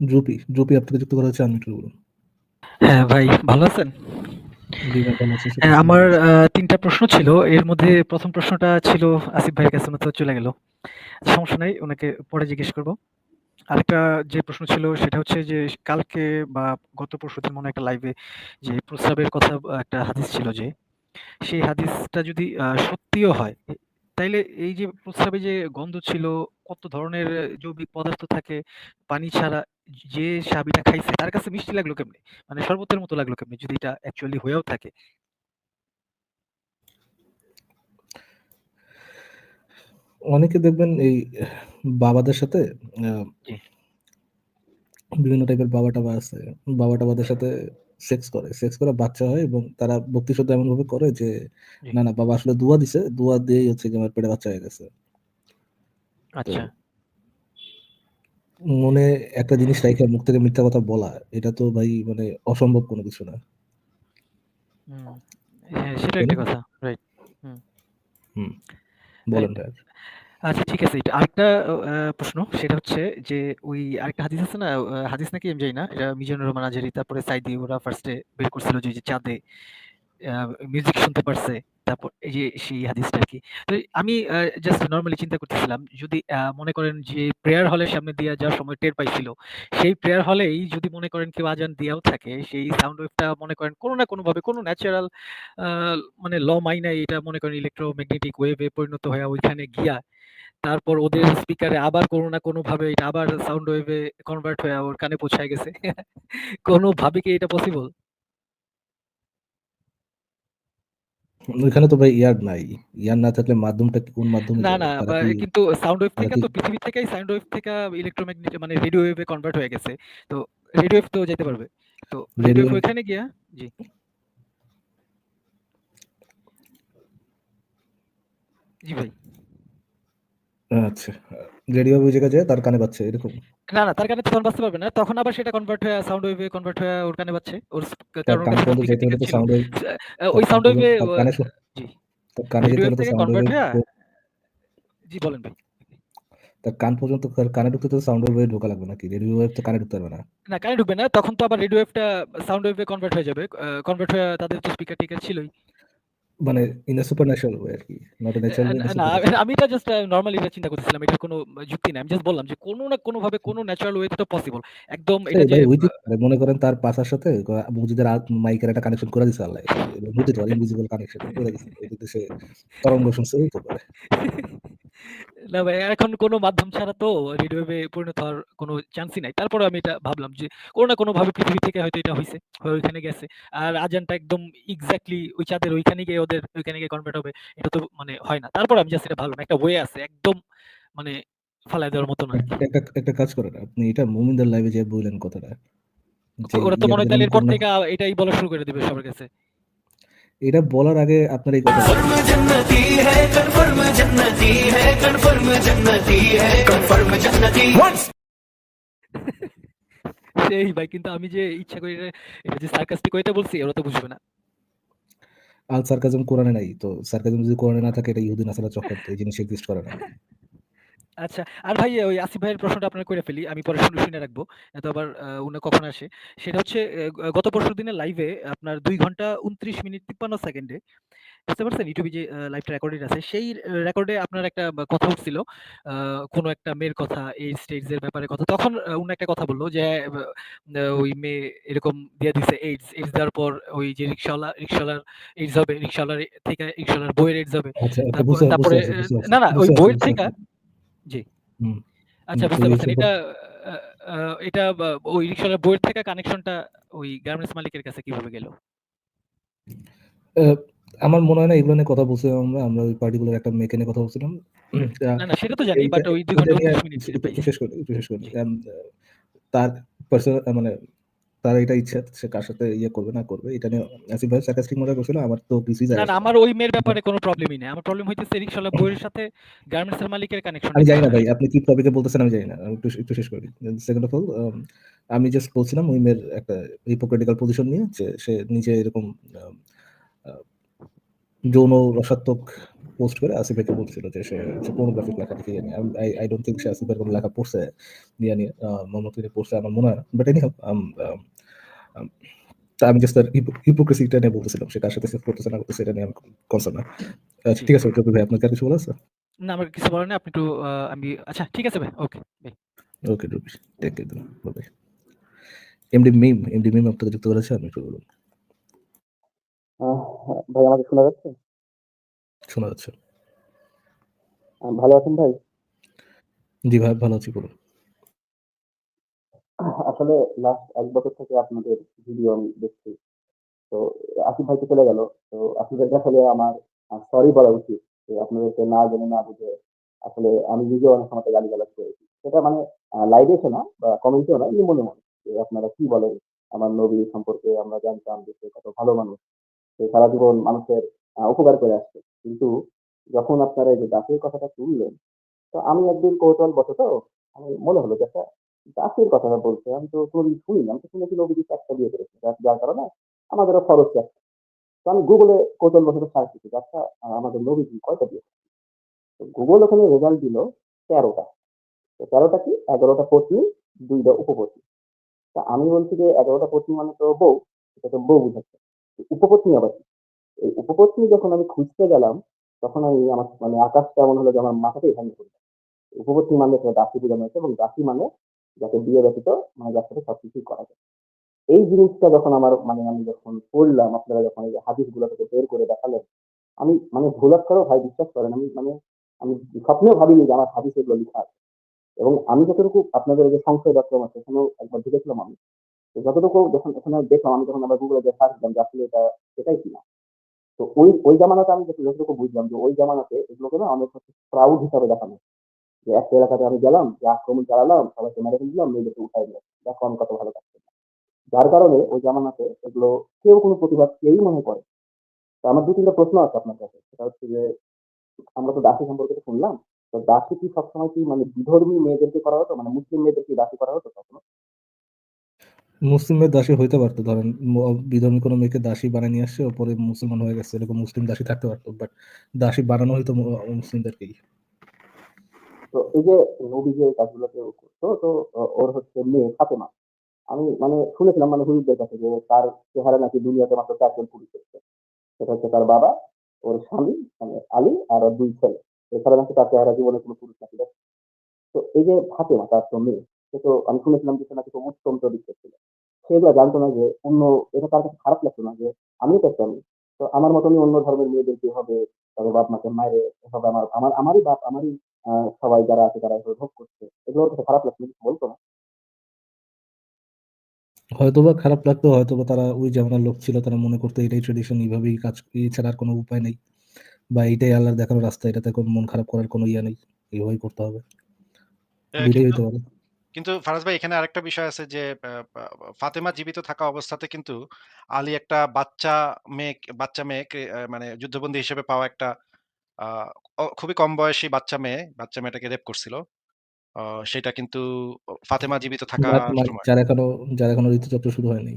জুপি, জুপি থেকে যুক্ত করা হয়েছে আনমিউট করে বলুন। হ্যাঁ, ভাই ভালো আছেন? হ্যাঁ, আমার আ ৩ টা প্রশ্ন ছিল। এর মধ্যে প্রথম প্রশ্নটা ছিল আসিফ ভাইয়ের কাছে উনি তো চলে গেল। সমস্যা নাই, উনাকে পরে জিজ্ঞেস করব। আরেকটা যে প্রশ্ন ছিল সেটা হচ্ছে যে কালকে বা গত পরশুদিন মনে একটা লাইভে যে প্রস্রাবের কথা একটা হাদিস ছিল যে, সেই হাদিসটা যদি সত্যিও হয়, তাইলে এই যে প্রস্রাবে যে গন্ধ ছিল, কত ধরনের জৈবিক পদার্থ থাকে, পানি ছাড়া যে সাহাবীটা খাইছে তার কাছে মিষ্টি লাগল কেমনে? মানে শরবতের মতো লাগল কেমনে যদি এটা অ্যাকচুয়ালি হয়েও থাকে? অনেকে দেখবেন এই বাবাদের সাথে বিভিন্ন টাইপের বাবা-টাবা আছে। বাবা-টাবাদের সাথে সেক্স করে। সেক্স করে বাচ্চা হয় এবং তারা বক্তিশদ্ধা এমন ভাবে করে যে, না, না বাবা আসলে দুয়া দিছে। দুয়া দিয়েই হচ্ছে গিয়ে আমার পেটে বাচ্চা হয়ে গেছে। আচ্ছা। মনে একটা জিনিস রাইখা মুখ থেকে মিথ্যা কথা বলা, এটা তো ভাই মানে অসম্ভব কোনো কিছু না। হ্যাঁ, সেটাও একটা কথা। রাইট। হুম। হুম। বলেন আচ্ছা ঠিক আছে। এটা আরেকটা প্রশ্ন সেটা হচ্ছে যে ওই আরেকটা হাদিস আছে না? হাদিস নাকি আমি জানি না। এটা মিজানুর রহমান আজহারি তারপরে সাইদি ওরা ফার্স্ট বের করছিল যে, চাঁদে মিউজিক শুনতে পারছে। তারপর এই যে সেই হাদিসটা আরকি। তো আমি জাস্ট নরমালি চিন্তা করতেছিলাম যদি মনে করেন যে প্রেয়ার হলের সামনে দিয়া যাওয়ার সময় টের পাইছিল। সেই প্রেয়ার হলেই যদি মনে করেন কেউ আজান দিয়াও থাকে, সেই সাউন্ড ওয়েভটা মনে করেন কোন না কোনভাবে কোন ন্যাচারাল মানে ল মাইনায় এটা মনে করেন ইলেক্ট্রোম্যাগনেটিক ওয়েভে পরিণত হয়ে ওইখানে গিয়া তারপর ওদের স্পিকারে আবার কোনো না কোনভাবে এটা আবার সাউন্ড ওয়েভে কনভার্ট হয়ে ওর কানে পৌঁছায় গেছে। কোনভাবে কি এটা পসিবল? ওইখানে তো ভাই ইয়ার নাই। ইয়ার না থাকলে মাধ্যমটা কোন মাধ্যমে না, না কিন্তু সাউন্ড ওয়েভ থেকে তো পৃথিবী থেকেই সাউন্ড ওয়েভ থেকে ইলেক্ট্রোম্যাগনেট মানে রেডিও ওয়েভে কনভার্ট হয়ে গেছে। তো রেডিও ওয়েভ তো যেতে পারবে। তো রেডিও রেডিও ওইখানে গিয়া জি। জি ভাই। আচ্ছা। রেডিও ওই জায়গায় যায় তার কানে বাজছে এরকম? না, না তার কানে তখন বাজতে পারবে না। তখন আবার সেটা কনভার্ট হয়ে সাউন্ড ওয়েভে কনভার্ট হয়ে ওর কানে বাজছে। ওর কারণ তো। সাউন্ড ওয়েভ ওই সাউন্ড ওয়েভে কানে জি। কানে যেতে হলে তো সাউন্ড ওয়েভ জি বলেন ভাই। তার কান পর্যন্ত কানে ঢুকতে তো সাউন্ড ওয়েভে ঢোকা লাগবে নাকি? রেডিও ওয়েভ তো কানে ঢুকতে পারবে না। না কানে ঢুকবে না। তখন তো আবার রেডিও ওয়েভটা সাউন্ড ওয়েভে কনভার্ট হয়ে যাবে। কনভার্ট হয়ে তাদের তো স্পিকার টিকার ছিলই। মানে ইন আ সুপার ওয়ে আর কি নট ইন না, আমি এটা জাস্ট নরমালি এটা চিন্তা করতেছিলাম। এটা কোনো যুক্তি না আমি জাস্ট বললাম যে কোন না কোনো ভাবে কোনো ন্যাচারাল ওয়েতে তো পসিবল। একদম এটা যে। মনে করেন তার পাশার সাথে মুজিদের মাইকের একটা কানেকশন করে দিছে আল্লাহ। হইতে ইনভিজিবল কানেকশন করে দিছে। এটা সে তরঙ্গ শুনছে তো পারে। না ভাই এখন কোন মাধ্যম ছাড়া তো রেডিও ওয়েভে পরিণত হওয়ার কোন চান্সই নাই। তারপরেও আমি এটা ভাবলাম যে কোন না কোনভাবে পৃথিবী থেকে হয়তো এটা হইছে। হয়ে ওইখানে গেছে। আর আজানটা একদম এক্সাক্টলি ওই চাঁদের ওইখানে গিয়ে ওদের ওইখানে গিয়ে কনভার্ট হবে। এটা তো মানে হয় না। তারপর আমি জাস্ট এটা ভাবলাম একটা ওয়ে আছে। একদম মানে ফালায় দেওয়ার মতো না এক একটা একটা কাজ করেন। আপনি এটা মুমিনদের লাইভে যে বললেন কথাটা। ওরা তো মনে হয় এরপর থেকে এটাই বলা শুরু করে দিবে সবার কাছে। এটা বলার আগে আপনার এই কথা সেই ভাই কিন্তু আমি যে ইচ্ছা করি এটা যে সার্কাস্টিক ওইটা বলছি ওরা তো বুঝবে না। আল সার্কাজম কোরআনে নাই তো সার্কাজম যদি কোরআনে না থাকে এটা ইহুদিন আসলে চক্কর এই জিনিস এক্সিস্ট করে না। আচ্ছা। আর ভাই ওই আসিফ ভাইয়ের প্রশ্নটা আপনার কইরা ফেলি। আমি পরে শুনে, শুনে রাখব। নয়তো আবার উনি কখন আসে। সেটা হচ্ছে গত পরশু পরশুদিনের লাইভে আপনার ২ ঘণ্টা ২৯ মিনিট ৫৩ সেকেন্ডে বুঝতে পারছেন? ইউটিউবে যে লাইভটা রেকর্ডেড আছে সেই রেকর্ডে আপনার একটা কথা উঠছিল। কোন একটা মেয়ের কথা, এই এর ব্যাপারে কথা। তখন উনি একটা কথা বলল যে ওই মেয়ে এরকম দিয়ে দিছে এইডস। এইডস দেওয়ার পর ওই যে রিক্শাওয়ালা রিক্শাওয়ালার এইডস হবে। রিক্শাওয়ালার থেকে রিক্শাওয়ালার বইয়ের এইডস হবে। আচ্ছা, আচ্ছা তারপর। না, না ওই বইয়ের থেকে। জি। আচ্ছা বুঝতে পারছেন। এটা এটা ওই রিক্শাওয়ালার বইয়ের থেকে কানেকশনটা ওই গার্মেন্টস মালিকের কাছে কীভাবে গেল? আমার মনে হয় না এগুলো নিয়ে কথা বলছিলাম আমরা। আমরা ওই পার্টিকুলার একটা মেয়েকে নিয়ে কথা বলছিলাম। না, না সেটা তো জানি। বাট ওই ২ এইটা ঘণ্টা নিয়ে ২৯ মিনিট যেটা একটু পাইছে। শেষ করি, শেষ করি। তার পার্সোনাল মানে তার এটা ইচ্ছা সে কার সাথে ইয়ে করবে না করবে। এটা নিয়ে আসিফ ভাই সার্কাস্টিক মজা করছিল। আমার তো কিছুই যায় না। আমার ওই মেয়ের ব্যাপারে কোন প্রবলেমই নাই। আমার প্রবলেম হইতেছে রিক্শাওয়ালার বউয়ের সাথে গার্মেন্টস এর মালিকের কানেকশনটা আমি জানি না ভাই আপনি কি টপিকে বলতেছেন আমি জানি না। একটু একটু শেষ করি। সেকেন্ড অফ অল আমি জাস্ট বলছিলাম ওই মেয়ের একটা হিপোক্রেটিক্যাল পজিশন নিয়ে যে সে নিজে এরকম আ যৌন রসাত্মক পোস্ট করে আসিফ ভাইকে বলছিল যে সে pornographic লেখা লিখে নিয়ে আই আই ডোন্ট থিংক সে আসিফ ভাইয়ের কোনো লেখা পড়ছে নিয়ে নিয়ে মোহাম্মদ পড়ছে আমার মনে হয় না বাট এনিহাউ তা আমি জাস্ট তার হিপোক্রেসিটা নিয়ে বলতেছিলাম সে কার সাথে সেট করতেছে না করতেছে এটা নিয়ে আমি কনসার্ন না। আচ্ছা ঠিক আছে রবি ভাই আপনার কিছু বলা আছে? না আমার কিছু বলার নেই আপনি একটু আমি আচ্ছা ঠিক আছে ভাই ওকে ভাই। Okay Rabi take care bye MD Mim MD Mim আপনাকে যুক্ত করেছে আমি একটু বলুন। আহ, ভাই আমাকে শোনা যাচ্ছে? শোনা যাচ্ছে। ভালো আছেন ভাই? জি ভাই ভালো আছি বলুন। আসলে লাস্ট এক বছর থেকে আপনাদের ভিডিও আমি দেখছি। তো আসিফ ভাই তো চলে গেল। তো ভাইকে আসলে আমার সরি বলা উচিত যে আপনাদেরকে না জেনে না বুঝে আসলে আমি নিজেও অনেক সময় গালি গালাজ করেছি। সেটা মানে লাইভে এসে না বা কমেন্টেও না মনে মনে যে আপনারা কি বলেন? আমার নবী সম্পর্কে আমরা জানতাম যে সে কত ভালো মানুষ। সে সারা জীবন মানুষের উপকার করে আসছে। কিন্তু যখন আপনারা এই যে দাসের কথাটা তুললেন, তো আমি একদিন কৌতূহল বসত আমি মনে হলো যে একটা দাসের কথাটা বলছে আমি তো কোনোদিন শুনিনি। আমি তো শুনেছি নবী একটা বিয়ে করেছে। যার কারণে আমাদেরও খরচ একটা তো আমি গুগলে কৌতূহল বসত সার্চ যে আচ্ছা আমাদের নবীজি কয়টা বিয়ে? তো গুগল ওখানে রেজাল্ট দিল তেরোটা। তো তেরোটা কি? এগারোটা পত্নী, দুইটা উপপত্নী। তা আমি বলছি যে এগারোটা পত্নী মানে তো বউ, এটা তো বউ বুঝাচ্ছে। উপপত্নী আবার এই উপপত্নী যখন আমি খুঁজতে গেলাম, তখন আমি আমার মানে আকাশটা এমন হলো যে আমার মাথাতেই ভেঙে পড়ল। উপপত্নী মানে দাসী বোঝানো হয়েছে এবং দাসী মানে যাকে বিয়ে ব্যতীত মানে যার সাথে সবকিছুই করা যায়। এই জিনিসটা যখন আমার মানে আমি যখন পড়লাম, আপনারা যখন এই হাদিসগুলো থেকে বের করে দেখালেন, আমি মানে ভুলাত করেও ভাই বিশ্বাস করেন, আমি মানে আমি স্বপ্নেও ভাবিনি যে আমার হাদিস এগুলো লেখা আছে। এবং আমি যতটুকু আপনাদের যে সংশয় ডট আছে সেখানেও একবার ঢুকেছিলাম আমি, তো যতটুকু যখন ওখানে দেখলাম, আমি যখন আবার গুগলে যে সার্চ দিলাম যে আসলে এটা, এটাই কিনা তো ওই ওই জামানাতে আমি যতটুকু বুঝলাম যে ওই জামানাতে এগুলোকে না অনেক হচ্ছে প্রাউড হিসাবে দেখানো। যে একটা এলাকাতে আমি গেলাম, যে আক্রমণ চালালাম, সবাইকে মেরে উঠাই দেখো আমি কত ভালো কাজ যার কারণে ওই জামানাতে এগুলো কেউ কোনো প্রতিবাদ কেউই মনে করে তো আমার দু তিনটা প্রশ্ন আছে আপনার কাছে। সেটা হচ্ছে যে, আমরা তো সম্পর্কে শুনলাম, তো কি সবসময় কি মানে বিধর্মী মেয়েদেরকে করা হতো? মানে মুসলিম মেয়েদেরকে দাসী করা হতো কখনো? মুসলিমের দাসী হইতে পারতো। ধরেন বিধর্মী কোনো মেয়েকে দাসী বানিয়ে নিয়ে আসছে, ওপরে মুসলমান হয়ে গেছে। এরকম মুসলিম দাসী থাকতে পারতো বাট দাসী বানানো হয়তো মু- মুসলিমদেরকেই। তো এই যে নবী যে কাজগুলোকে ও করতো, তো ওর হচ্ছে মেয়ে ফাতেমা। আমি মানে শুনেছিলাম মানে হুজুরদের কাছে যে তার চেহারা নাকি দুনিয়াতে মাত্র চারজন পুরুষ এসেছে সেটা হচ্ছে তার বাবা, ওর স্বামী মানে আলী আর ওর দুই ছেলে। এছাড়া নাকি তার চেহারা জীবনে কোনো পুরুষ নাকি দেখে তো এই যে ফাতেমা, তার তো মেয়ে, সে তো আমি শুনেছিলাম যে সে নাকি খুব উত্তম চরিত্র ছিল। সেগুলো জানতো না যে অন্য, এটা তার কাছে খারাপ লাগতো না যে আমি তো একটা তো আমার মতনই অন্য ধর্মের মেয়েদের কি হবে, তাদের বাপ মাকে মায়ের এভাবে আমার আমার, আমারই বাপ, আমারই সবাই যারা আছে তারা এভাবে ভোগ করছে। এগুলো ওর কাছে খারাপ লাগতো কিছু বলতো না। হয়তোবা খারাপ লাগতো হয়তোবা তারা ওই জামানার লোক ছিল তারা মনে করতো এটাই ট্রেডিশন এইভাবেই কাজ এছাড়া আর কোনো উপায় নেই। বা এইটাই আল্লাহর দেখানোর রাস্তা এটাতে কোনো মন খারাপ করার কোনো ইয়ে নেই এইভাবেই করতে হবে। কিন্তু হইতে পারে। কিন্তু ফারাজ ভাই এখানে আরেকটা বিষয় আছে যে ফাতেমা জীবিত থাকা অবস্থাতে কিন্তু আলী একটা বাচ্চা মেয়ে বাচ্চা মেয়েকে আহ, মানে যুদ্ধবন্দী হিসেবে পাওয়া একটা আহ, অ- খুবই কম বয়সী বাচ্চা মেয়ে বাচ্চা মেয়েটাকে রেপ করছিল। সেটা কিন্তু ফাতেমা জীবিত থাকা মানে সময়। যার এখনও যার এখনও ঋতুচক্র শুরু হয়নি।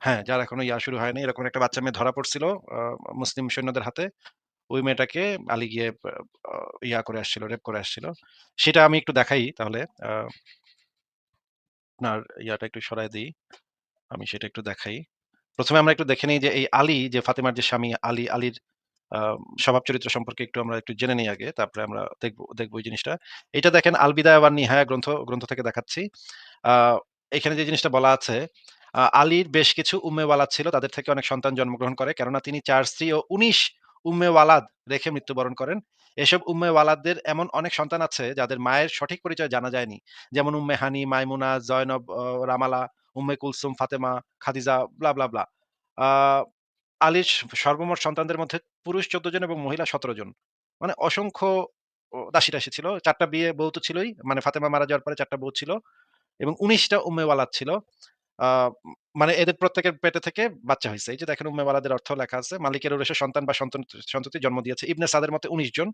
হ্যাঁ যার এখনও ইয়া শুরু হয়নি এরকম একটা বাচ্চা মেয়ে ধরা পড়ছিল মুসলিম সৈন্যদের হাতে। ওই মেয়েটাকে আলী গিয়ে ইয়া করে আসছিল রেপ করে আসছিল। সেটা আমি একটু দেখাই তাহলে আহ, আপনার ইয়াটা একটু সরাই দিই আমি সেটা একটু দেখাই। প্রথমে আমরা একটু দেখে নিই যে এই আলী যে ফাতেমার যে স্বামী আলী আলীর স্বভাব চরিত্র সম্পর্কে একটু আমরা একটু জেনে নিই আগে, তারপরে আমরা দেখব দেখব এই জিনিসটা। এটা দেখেন, আলবিদা আবার নিহায়া গ্রন্থ গ্রন্থ থেকে দেখাচ্ছি। এখানে যে জিনিসটা বলা আছে আলীর বেশ কিছু উম্মেওয়ালাদ ছিল, তাদের থেকে অনেক সন্তান জন্মগ্রহণ করে। কেননা তিনি চার স্ত্রী ও উনিশ উম্মেওয়ালাদ রেখে মৃত্যুবরণ করেন। এসব উম্মেওয়ালাদদের এমন অনেক সন্তান আছে, যাদের মায়ের সঠিক পরিচয় জানা যায়নি। যেমন Umme Hani, Maimuna, Zainab Ramla, Umme Kulsum, Fatima, Khadija, blah blah blah. আলীর সর্বমোট সন্তানদের মধ্যে পুরুষ চোদ্দ জন এবং মহিলা সতেরো জন। মানে অসংখ্য দাসী দাসী ছিল। চারটা বিয়ে বউ তো ছিলই। মানে ফাতেমা মারা যাওয়ার পরে চারটা বউ ছিল এবং উনিশটা উম্মেওয়ালাদ ছিল। মানে এদের প্রত্যেকের পেটে থেকে বাচ্চা হয়েছে এই যে দেখেন উম্মেওয়ালাদের অর্থ লেখা আছে। মালিকের উরেশে সন্তান বা সন্তান সন্ততি জন্ম দিয়েছে। ইবনে সাদের মতে উনিশ জন।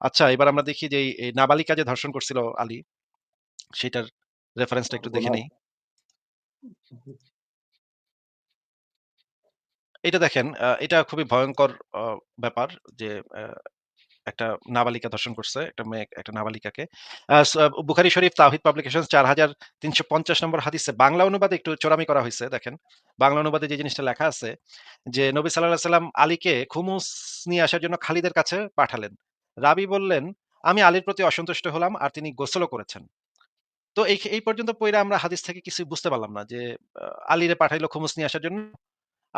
আচ্ছা এবার আমরা দেখি যে এই নাবালিকা যে ধর্ষণ করছিল আলী সেটার রেফারেন্সটা একটু দেখে নেই। এটা দেখেন এটা খুবই ভয়ঙ্কর ব্যাপার যে একটা নাবালিকা ধর্ষণ করছে, একটা মেয়ে, একটা নাবালিকাকে। বুখারী শরীফ তাওহিদ পাবলিকেশন চার হাজার তিনশো পঞ্চাশ নম্বর হাদিসে বাংলা অনুবাদে একটু চোরামি করা হয়েছে দেখেন। বাংলা অনুবাদে যে জিনিসটা লেখা আছে যে, নবী সাল্লাহ সাল্লাম আলীকে খুমুস নিয়ে আসার জন্য খালিদের কাছে পাঠালেন। রাবি বললেন, আমি আলীর প্রতি অসন্তুষ্ট হলাম আর তিনি গোসলও করেছেন। তো এই পর্যন্ত পইরা আমরা হাদিস থেকে কিছু বুঝতে পারলাম না যে আলীরে পাঠাইলো খুমুস নিয়ে আসার জন্য।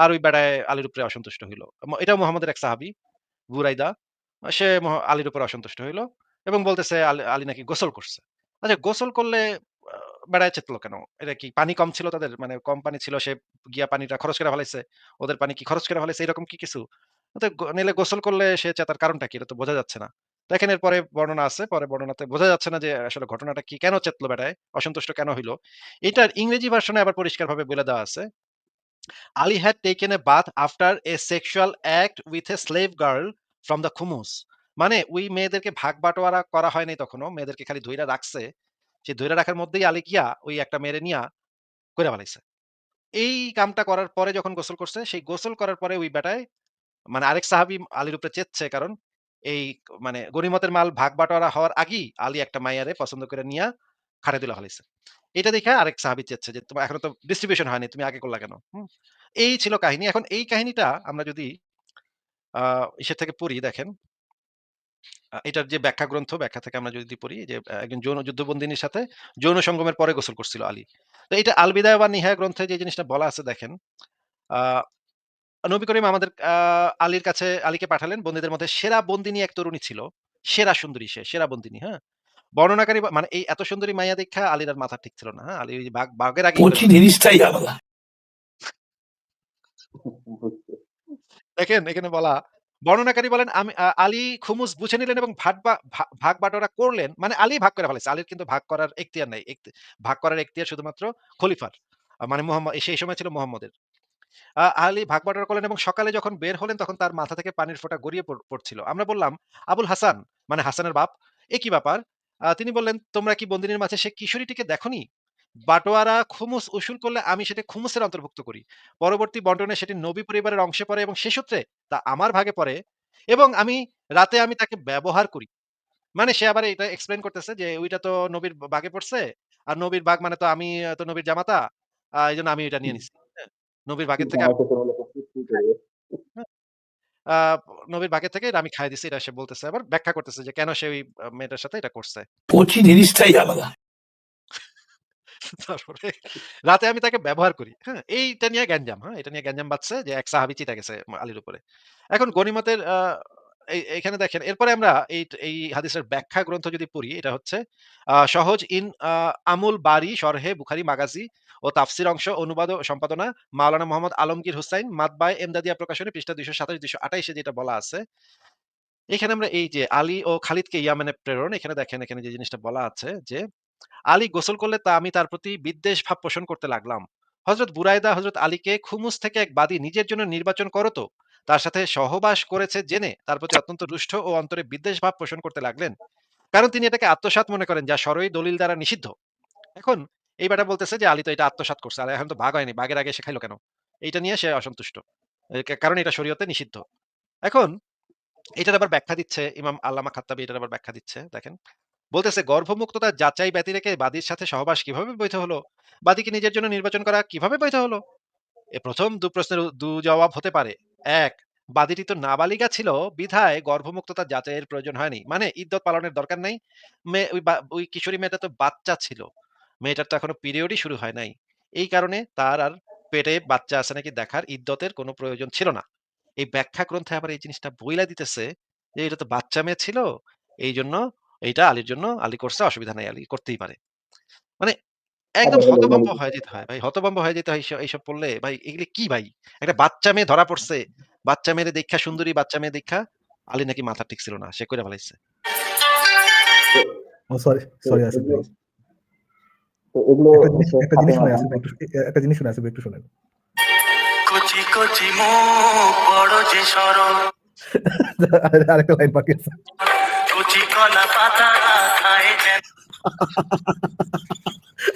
আর ওই বেড়ায় আলীর উপরে অসন্তুষ্ট হইল। এটাও মোহাম্মদের এক সাহাবি, বুরাইদা সে আলীর উপর অসন্তুষ্ট হইল এবং বলতেছে আলী নাকি গোসল করছে। আচ্ছা গোসল করলে বেড়ায় চেতলো কেন? এটা কি পানি কম ছিল তাদের? মানে কম পানি ছিল, সে গিয়া পানিটা খরচ করে ফেলাইছে? ওদের পানি কি খরচ করে ফেলাইছে? এরকম কি কিছু? নিলে গোসল করলে সে চেতার কারণটা কি? এটা তো বোঝা যাচ্ছে না। দেখেন এর পরে বর্ণনা আছে, পরে বর্ণনাতে বোঝা যাচ্ছে না যে আসলে ঘটনাটা কি, কেন চেতলো বেড়ায়? অসন্তুষ্ট কেন হইল? এটার ইংরেজি ভার্সনে আবার পরিষ্কারভাবে বলে দেওয়া আছে। Ali had taken a bath after a sexual act with a slave girl from the Khumus. মানে ওই মেয়েদেরকে ভাগ বাটোয়ারা করা হয়নি তখনও, মেয়েদেরকে খালি ধইরা রাখছে সেই ধইরা রাখার মধ্যেই আলী গিয়া ওই একটা মেয়েরে নিয়া কইরা ফেলাইছে এই কামটা করার পরে যখন গোসল করছে, সেই গোসল করার পরে ওই বেটায় মানে আরেক সাহাবী আলীর উপরে চেতছে কারণ এই মানে গনিমতের মাল ভাগ বাটোয়ারা হওয়ার আগেই আলী একটা মাইয়ারে পছন্দ করে নিয়া খাটে তুলে ফেলাইছে এটা দেখে আরেক সাহাবী চেতছে যে, তোমার, এখনও তো ডিস্ট্রিবিউশন হয়নি, তুমি আগে করলা কেন? এই ছিল কাহিনী। এখন এই কাহিনীটা আমরা যদি আহ থেকে পড়ি, দেখেন। এটার যে ব্যাখ্যা গ্রন্থ ব্যাখ্যা থেকে আমরা যদি পড়ি, যে একজন যৌন যুদ্ধবন্দিনীর সাথে যৌন সঙ্গমের পরে গোসল করছিল আলী। তো এটা আল বিদায় বা নিহায় গ্রন্থে যে জিনিসটা বলা আছে, দেখেন নবী করিম আমাদের আলীর কাছে, আলীকে পাঠালেন। বন্দীদের মধ্যে সেরা বন্দিনী এক তরুণী ছিল। সেরা সুন্দরী সে, সেরা বন্দিনী হ্যাঁ? বর্ণনাকারী মানে এই এত সুন্দরী মাইয়া দেখা আলীর আর মাথা ঠিক ছিল না হ্যাঁ? আলী বাঘ বাঘের আগে জিনিসটাই আলাদা? দেখেন এখানে বলা বর্ণনাকারী বলেন আমি আলী খুমুস বুঝে নিলেন এবং ভাগ ভাগ বাটোয়ারা করলেন মানে আলী ভাগ করে ফেলেছে। আলীর কিন্তু ভাগ করার এখতিয়ার নাই। ভাগ করার এখতিয়ার শুধুমাত্র খলিফার মানে মোহাম্মদ সেই সময় ছিল মোহাম্মদের। আলী ভাগ বাটোয়ারা করলেন এবং সকালে যখন বের হলেন তখন তার মাথা থেকে পানির ফোঁটা গড়িয়ে পড়ছিল। আমরা বললাম আবুল হাসান মানে হাসানের বাপ এ কি ব্যাপার? তিনি বললেন তোমরা কি বন্দিনীর মাঝে সে কিশোরীটিকে দেখনি? বাটোয়ারা খুমুস উসুল করলে আমি সেটা খুমুসের অন্তর্ভুক্ত করি। পরবর্তী বন্টনে সেটি নবী পরিবারের অংশে পড়ে এবং সে সূত্রে তা আমার ভাগে পড়ে এবং আমি রাতে আমি তাকে ব্যবহার করি। মানে সে আবার এটা এক্সপ্লেন করতেছে যে ওইটা তো নবীর ভাগে পড়ছে আর নবীর ভাগ মানে তো আমি আহ, তো নবীর জামাতা আহ, এই জন্য আমি এটা নিয়ে নিছি। হ্যাঁ, নবীর ভাগের থেকে আমি- আহ, নবীর ভাগের থেকে এটা আমি খাই দিছি এটা সে বলতেছে। আবার ব্যাখ্যা করতেছে যে কেন সে ওই মেয়েটার সাথে এটা করছে? পচি জিনিসটাই আলাদা। তারপরে রাতে আমি তাকে ব্যবহার করি হ্যাঁ? এইটা নিয়ে গ্যাঞ্জাম হ্যাঁ? এটা নিয়ে গ্যাঞ্জাম বাঁচছে যে এক সাহাবি চিতা গেছে আলীর উপরে। এখন গনিমতের এইখানে দেখেন, এরপরে আমরা এই এই হাদিসের ব্যাখ্যা গ্রন্থ যদি পড়ি, এটা হচ্ছে সহজ ইন আমুল বারি সরহে বুখারি, মাগাজি ও তাফসির অংশ, অনুবাদ সম্পাদনা, মাওলানা মোহাম্মদ আলমগীর হুসাইন, মাতবায় এমদাদিয়া প্রকাশনে, পৃষ্ঠা দুইশো সাতাশ, দুইশো আঠাইশে যেটা বলা আছে। এখানে আমরা এই যে আলী ও খালিদকে ইয়ামেনে প্রেরণ, এখানে দেখেন, এখানে যে জিনিসটা বলা আছে যে, আলী গোসল করলে তা আমি তার প্রতি বিদ্বেষ ভাব পোষণ করতে লাগলাম। হজরত বুরাইদা হজরত আলীকে খুমুস থেকে এক বাদী নিজের জন্য নির্বাচন করো তো। তার সাথে সহবাস করেছে জেনে তার প্রতি অত্যন্ত রুষ্ট ও অন্তরে বিদ্বেষ ভাব পোষণ করতে লাগলেন। কারণ তিনি এটাকে আত্মসাৎ মনে করেন, যা সরই দলিল দ্বারা নিষিদ্ধ। এখন এই বেটা বলতেছে যে আলী তো এটা আত্মসাৎ করছে। আর, এখন তো ভাগ হয়নি। বাঘের আগে সে খাইলো কেন? এইটা নিয়ে সে অসন্তুষ্ট। কারণ এটা শরীয়তে নিষিদ্ধ। এখন এটার আবার ব্যাখ্যা দিচ্ছে ইমাম আল্লামা খাত্তাবি, এটার আবার ব্যাখ্যা দিচ্ছে, দেখেন। বলতেছে, গর্ভমুক্ততা যাচাই ব্যতি রেখে বাদীর সাথে সহবাস কীভাবে বৈধ হলো? বাদীকে নিজের জন্য নির্বাচন করা কীভাবে বৈধ হলো? এ, প্রথম দু প্রশ্নের দু জবাব হতে পারে। এক, বাদীটি তো নাবালিকা ছিল, বিধায় গর্ভমুক্ততা যাচাইয়ের প্রয়োজন হয়নি। মানে ইদ্যত পালনের দরকার নাই। মেয়ে ওই ওই কিশোরী মেয়েটা তো বাচ্চা ছিল। মেয়েটার তো এখনও পিরিয়ডই শুরু হয় নাই। এই কারণে তার আর পেটে বাচ্চা আছে নাকি দেখার ইদ্যতের কোনো প্রয়োজন ছিল না। এই ব্যাখ্যা গ্রন্থে আবার এই জিনিসটা বইলা দিতেছে যে, এটা তো বাচ্চা মেয়ে ছিল এই জন্য এইটা আলীর জন্য আলী করছে, অসুবিধা নাই আলী, করতেই পারে। মানে একদম হতভম্ব হয়ে যেতে হয়। ভাই হতভম্ব হয়ে যেতে হয় এইসব- পড়লে ভাই এগুলি কি ভাই? একটা বাচ্চা মেয়ে ধরা পড়ছে। বাচ্চা মেয়ের দীক্ষা সুন্দরী বাচ্চা মেয়ে দীক্ষা আলী নাকি মাথা ঠিক ছিল না সে করে ফেলাইছে। ও সরি সরি এগুলো তো এগুলো একটা জিনিস শুনে জান। একটু একটা জিনিস শুনে আসিফ একটু শুনেন। কচি কচি মুখ বড় যে আর- আরেকটা লাইন বাকি আছে। কচি কলা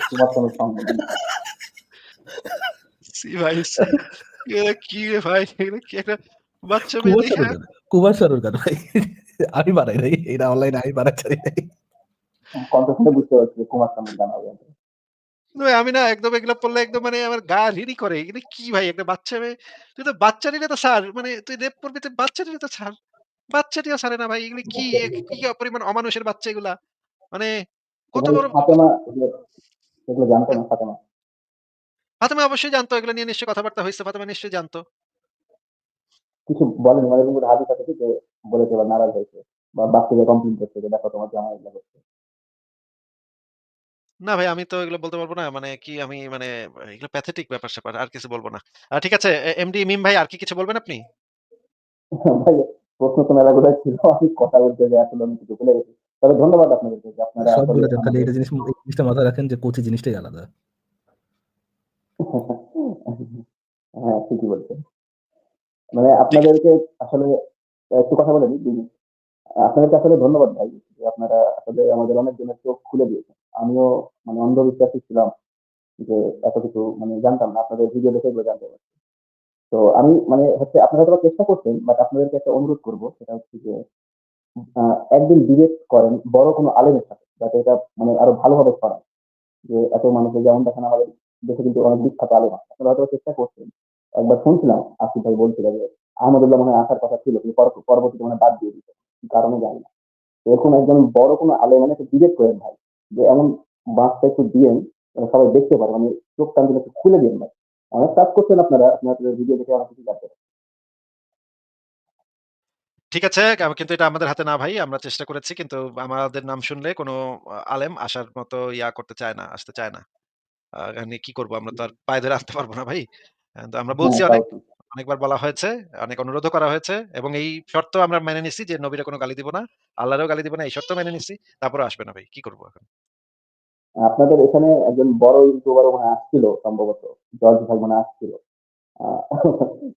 তোমার কোনো সঙ্গে সি ভাই সি। কি রে ভাই এগুলো কি একটা বাচ্চা মেয়ে কুমার দেখা শাহরুখ গান কুমার শাহরুখ গান ভাই আমি বানাই নাই। এটা অনলাইনে আমি নাই। বুঝতে পারছি কুমার আমি না একদম এগুলো পড়লে একদম মানে আমার গা রিরি করে। এগুলো কি ভাই একটা বাচ্চা মেয়ে, তুই তো বাচ্চা নিলে তো ছাড়। মানে তুই রেপ করবি তুই বাচ্চা নিলে তো ছাড়। বাচ্চাটিও ছাড়ে না ভাই। এগুলো কি কি পরিমাণ অমানুষের বাচ্চা এগুলা। মানে কত বড় ফাতেমা এগুলো জানতো না ফাতেমা? ফাতেমা অবশ্যই জানতো এগুলো নিয়ে নিশ্চয়ই কথাবার্তা হইছে। ফাতেমা নিশ্চয়ই জানতো। কিছু বলেনি মানে এরকম কোনো হাদিস আছে যে বলেছে বা নারাজ হয়েছে বা বাচ্চাকে কমপ্লেইন করছে যে দেখো তোমার এগুলো করছে। না ভাই আমি তো এগুলো বলতে পারব না। মানে কি আমি মানে এগুলো প্যাথেটিক ব্যাপার-স্যাপার। আর কিছু বলব না। ঠিক আছে এমডি মিম ভাই আর কি কিছু বলবেন আপনি? ভাই প্রশ্ন তো মেলাগুলাই ছিল। আমি কথা বলতে যেয়ে আসলে আমি কিছু ভুলে গেছি। তবে ধন্যবাদ আপনাদেরকে আপনারা। আমাদের এটা জিনিস জিনিসটা মাথায় রাখেন যে কোচি জিনিসটাই আলাদা। হ্যাঁ, ঠিকই বলছেন। মানে আপনাদেরকে আসলে একটু কথা বলে নিই আপনাদেরকে আসলে ধন্যবাদ ভাই। যে আপনারা আসলে আমাদের অনেক জনের চোখ খুলে দিয়েছেন। আমিও মানে অন্ধবিশ্বাসী ছিলাম যে এত কিছু মানে জানতাম না। আপনাদের ভিডিও দেখে এগুলো জানতে পারছি। তো আমি মানে হচ্ছে আপনারা হয়তোবা চেষ্টা করছেন বাট আপনাদেরকে একটা অনুরোধ করব সেটা হচ্ছে যে একদিন ডিবেট করেন বড় কোনো আলেমের সাথে। যাতে এটা মানে আরও ভালোভাবে ছড়ায়। যে এত মানুষের যেমন দেখেন আমাদের দেশে কিন্তু অনেক বিখ্যাত আলেম। আপনারা হয়তো চেষ্টা করছেন। একবার শুনছিলাম আসিফ ভাই বলছিল যে, আহমদুল্লাহ মনে আসার কথা ছিল, কিন্তু পর পরবর্তীতে মনে বাদ দিয়ে দিতে কারণে জানি না। এরকম একজন বড় কোনো আলেম মানে ডিবেট করেন ভাই। যে এমন বাঁশটা একটু দিয়েন সবাই দেখতে পারে। মানে চোখগুলো একটু খুলে দিয়েন ভাই। অনেক কাজ করছেন আপনারা। আপনাদের ভিডিও দেখে অনেক কিছু জানতে। ঠিক আছে। কিন্তু এটা আমাদের হাতে না ভাই। আমরা চেষ্টা করেছি। কিন্তু আমাদের নাম শুনলে কোনো আ আলেম আসার মতো ইয়া করতে চায় না, আসতে চায় না। আ এখানে কি করব? আমরা তো আর পায়ে ধরে আনতে পারব না ভাই। আ তো আমরা হ্যাঁ, বলছি তাও অনেক, ঠিক। অনেকবার বলা হয়েছে, অনেক অনুরোধও করা হয়েছে এবং এই শর্ত আমরা মেনে নিছি যে নবীরে কোনো গালি দিব না। আল্লাহরেও গালি দিব না। এই শর্ত মেনে নিছি। তারপরেও আসবে না ভাই। কি করব এখন? আপনাদের এখানে একজন বড় ইউটিউবার মনে হয় আসছিল সম্ভবত। জর্জ ভাই মনে হয় আসছিল। আ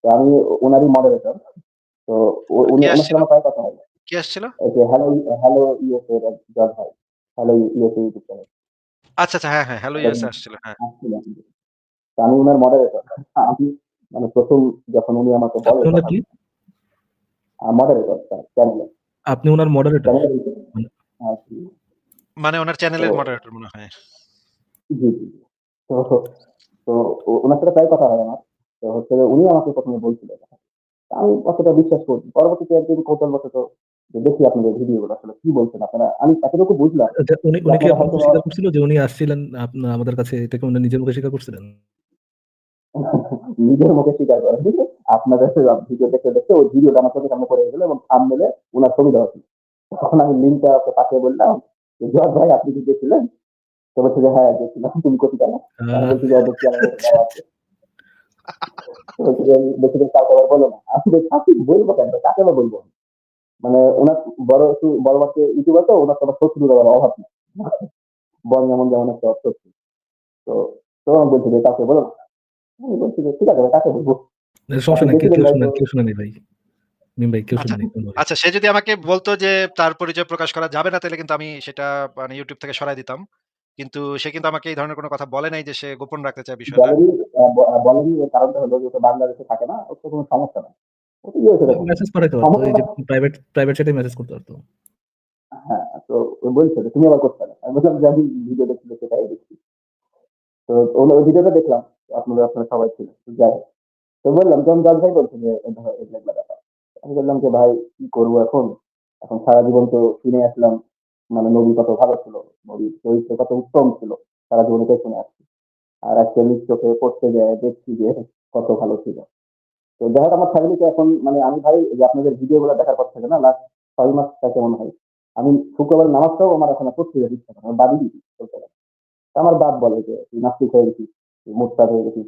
তো আমি উনারই মডারেটর। তো উনি কে সাথে আমার কথা হয়। কে আসছিল? যে হ্যালো হ্যালো ইউএসএ জর্জ ভাই। Hello USA YouTube channel. আচ্ছা, আচ্ছা। হ্যাঁ, হ্যাঁ। হ্যালো ইউএসএ আসছিল। হ্যাঁ। আমি উনার মডারেটর। আমি মানে ১ম যখন উনি আমাকে বলে? মডারেটর চ্যানেলে। আপনি উনার মডারেটর? মানে হ্যাঁ। মানে চ্যানেলের মডারেটর মনে হয়। জি, জি। তো তো উ উনার সাথে প্রায় কথা হয় আমার। তো হচ্ছে উনি আমাকে ১ম এ বলছিল কথা। আমি অতটা বিশ্বাস করি। পরবর্তীতে একদিন কৌতূহলবশত যে দেখি আপনাদের ভিডিওগুলো আসলে কি বলছেন আপনারা। আমি এতটুকু বুঝলাম আচ্ছা উনি উনি কি আপনারা আপনাকে স্বীকার করছিল যে উনি আসছিলেন আমাদের কাছে এটা কি উনি নিজের মুখে স্বীকার করছিলেন? নিজের মুখে স্বীকার করেন। আপনাদের ভিডিও দেখতে, দেখতে ওই ভিডিওটা আমার চোখের সামনে পড়ে গেল এবং এ উনার ছবি দেওয়া ছিল। তখন আমি লিঙ্কটা ওকে পাঠিয়ে বললাম যে, ভাই আপনি কি গেছিলেন?" তো বলছে যে, "হ্যাঁ গেছিলাম। তুমি কোথায় গেলা?" কাকে বলব?" মানে উনার বড় একটু বড় মাপের ইউটিউবার তো শত্রুর আবার অভাব নেই। বন যেমন, যেমন একটা শত্রু। তো তো আমি বলছি যে, "কাউকে বলো না।" আমি বলছি যে, "ঠিক আছে কাকে বলব?" আচ্ছা। আচ্ছা সে যদি আমাকে বলতো যে তার পরিচয় প্রকাশ করা যাবে না তাহলে কিন্তু আমি সেটা মানে YouTube থেকে সরায় দিতাম। কিন্তু সে কিন্তু আমাকে এই ধরনের কোনো কথা বলে নাই যে সে গোপন রাখতে চায় বিষয়টা। বলেনি কারণটা হলো যে বাংলাদেশে থাকে না। ওর তো কোনো সমস্যা নাই। ও তো ইউএসএ থাকে। মেসেজ পাঠাইতে পারত। এই যে প্রাইভেট, প্রাইভেট চ্যাটে মেসেজ করতে পারত। হ্যাঁ, তো ও "তুমি আবার কোত্থেকে?" আমি বললাম যে, "আমি ভিডিও দেখছি তাই দেখছি।" তো ওন ওই ভিডিওটা দেখলাম। আপনারা আপনারা সবাই ছিলেন। যাই হোক। তো বললাম জজ ভাই বলছে যে, "এ ধর এগুলা এগুলা ব্যাপার।" আমি বললাম যে, "ভাই কি করব এখন? এখন সারা জীবন তো শুনে আসলাম মানে নবী কত ভালো ছিল। নবীর চরিত্র কত উত্তম ছিল। সারা জীবন শুনে আসছি। আর আজকে নিজ চোখে পড়তে যেয়ে দেখছি যে কত ভালো ছিল।" তো যাই হোক আমার ফ্যামিলিতে এখন মানে আমি ভাই যে আপনাদের ভিডিওগুলো দেখার পর থেকে না লাস্ট ৬ মাস থেকে মনে হয়। আমি শুক্রবার নামাজটাও আমার এখন পড়তে যেতে ইচ্ছা করে বাদই দিছি বলতে। তো আমার বাপ বলে যে, "তুই নাস্তিক হয়ে গেছিস, তুই হয়ে গেছিস।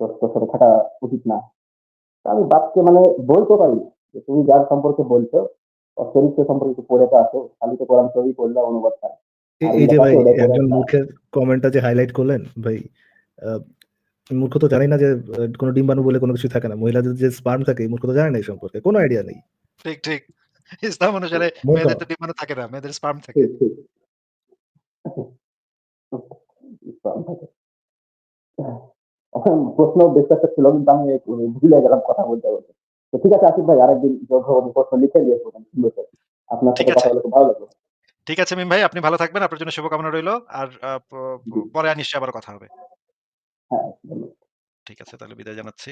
তোর তোর সাথে থাকা উচিত না।" আমি বাপকে মানে বলতে পারি যে, "তুমি যার সম্পর্কে বলছো চরিত্র সম্পর্কে পড়ে তো আসো। খালি তো কোরআন শরীফ পড়লে অনুবাদ ছাড়া। এই যে ভাই আছে একজন আসো।" মূর্খের কমেন্টটা যে হাইলাইট করলেন ভাই মূর্খ তো জানেই না যে কোনো ডিম্বাণু বলে কোনো কিছু থাকে না। মহিলাদের যে স্পার্ম থাকে মূর্খ তো জানে না এই সম্পর্কে। কোনো আইডিয়া নেই। ঠিক, ঠিক। ইসলাম অনুসারে মেয়েদের তো ডিম্বাণু থাকে না। মেয়েদের স্পার্ম থাকে। থাকে। প্রশ্ন বেশ একটা ছিল কিন্তু আমি ভুলে গেলাম কথা বলতে, বলতে। তো ঠিক আছে আসিফ ভাই আরেকদিন যোগ হব। প্রশ্ন লিখে দিয়ে আসব সুন্দর করে। আপনার ঠিক সাথে কথা আছে। বলে খুব ভালো লাগল। ঠিক আছে মিম ভাই, আপনি ভালো থাকবেন। আপনার জন্য শুভকামনা রইল আর। পরে নিশ্চয়ই আবার কথা হবে। হ্যাঁ, ঠিক আছে, তাহলে বিদায় জানাচ্ছি।